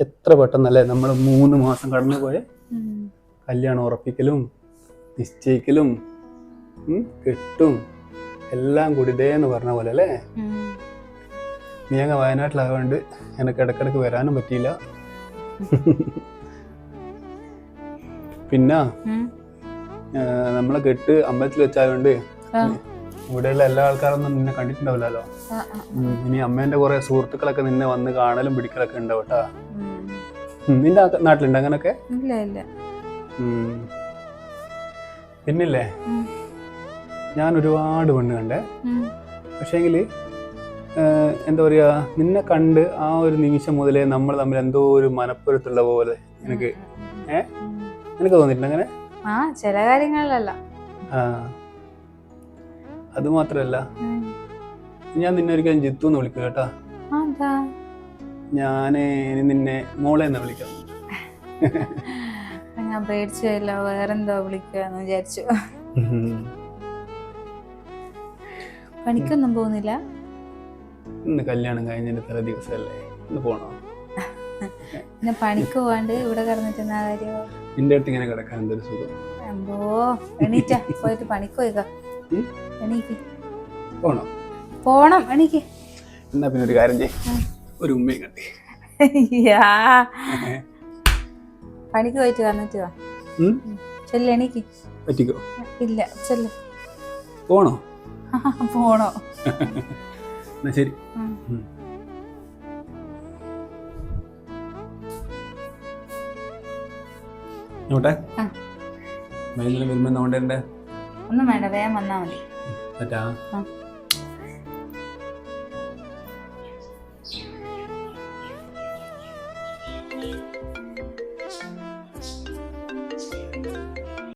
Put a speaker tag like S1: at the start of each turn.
S1: എത്ര പെട്ടെന്നല്ലേ നമ്മൾ മൂന്ന് മാസം കടന്നു പോയ? കല്യാണം ഉറപ്പിക്കലും നിശ്ചയിക്കലും കെട്ടും. എല്ലാം കൂടി ഇതേന്ന് പറഞ്ഞ പോലെ അല്ലേ. നീ അങ്ങ് വയനാട്ടിലായതുകൊണ്ട് എനിക്ക് ഇടക്കിടക്ക് വരാനും പറ്റിയില്ല. പിന്നെ. നമ്മളെ കെട്ട് അമ്പലത്തിൽ വെച്ചായതുകൊണ്ട് ഇവിടെയുള്ള എല്ലാ ആൾക്കാരൊന്നും നിന്നെ കണ്ടിട്ടുണ്ടാവില്ലല്ലോ. ഇനി അമ്മേന്റെ കുറെ സുഹൃത്തുക്കളൊക്കെ നിന്നെ വന്ന് കാണലും പിടിക്കലൊക്കെ ഉണ്ടാവും കേട്ടാ.
S2: ഉം.
S1: ഉം, നിന്റെ നാട്ടിലുണ്ട് അങ്ങനൊക്കെ?
S2: ഇല്ല ഇല്ല.
S1: പിന്നില്ലേ? ഞാൻ ഒരുപാട് പെണ്ണ് കണ്ടേ. പക്ഷേങ്കിൽ എന്താ പറയുക നിന്നെ കണ്ട് ആ ഒരു നിമിഷം മുതലേ നമ്മൾ തമ്മിൽ എന്തോ ഒരു മനപ്പുരത്തുള്ള പോലെ എനിക്ക് ഏ?
S2: എനിക്ക്
S1: തോന്നിട്ടുണ്ട് തോന്നിയിട്ടുണ്ട് അങ്ങനെ?
S2: ആ ചില കാര്യങ്ങളിലല്ല.
S1: ആ. അത്
S2: മാത്രല്ല.
S1: ഞാൻ നിന്നെ ഒരിക്കലും ജിത്തു എന്ന് വിളിക്കും കേട്ടാ. ഞാൻ നിന്നെ മോളെ എന്ന് വിളിക്കാം.
S2: ഞാൻ പേടിച്ചില്ല വേറെന്തോ വിളിക്കാന്ന് വിചാരിച്ചു. പണിക്കൊന്നും പോകുന്നില്ല?
S1: ഇന്ന് കല്യാണം കഴിഞ്ഞതിന്റെ തല ദിവസമല്ലേ ഇന്ന് പോണോ?
S2: പിന്നെ പണിക്ക് പോവാണ്ട് ഇവിടെ കിടന്നിട്ട് എന്നാ കാര്യോ?
S1: നിന്റെ അടുത്ത് ഇങ്ങനെ കിടക്കാൻ എന്തൊരു സുഖം?
S2: അമ്പോ എണീറ്റ പോയിട്ട് പണിക്ക് പോയിക്ക? എണീക്ക്.
S1: പോണോ?
S2: പോണം എണീക്ക്.
S1: എന്നാ പിന്നെ ഒരു കാര്യം ചെയ്യ്. ഒരു ഉമ്മയും കണ്ടി.
S2: പണിക്ക് പോയിട്ട് വന്നിട്ട് വാ? എണീക്ക്.
S1: പറ്റിക്കോ?
S2: ഇല്ല ചെല്ല്.
S1: പോണോ?
S2: പോണോ?
S1: എന്നാ ശരി. നോട്ടെ. വൈകുന്നേരം വരുമ്പോ
S2: ഒന്നും വേണ്ട വേഗം വന്നാ മതി.
S1: പറ്റാ.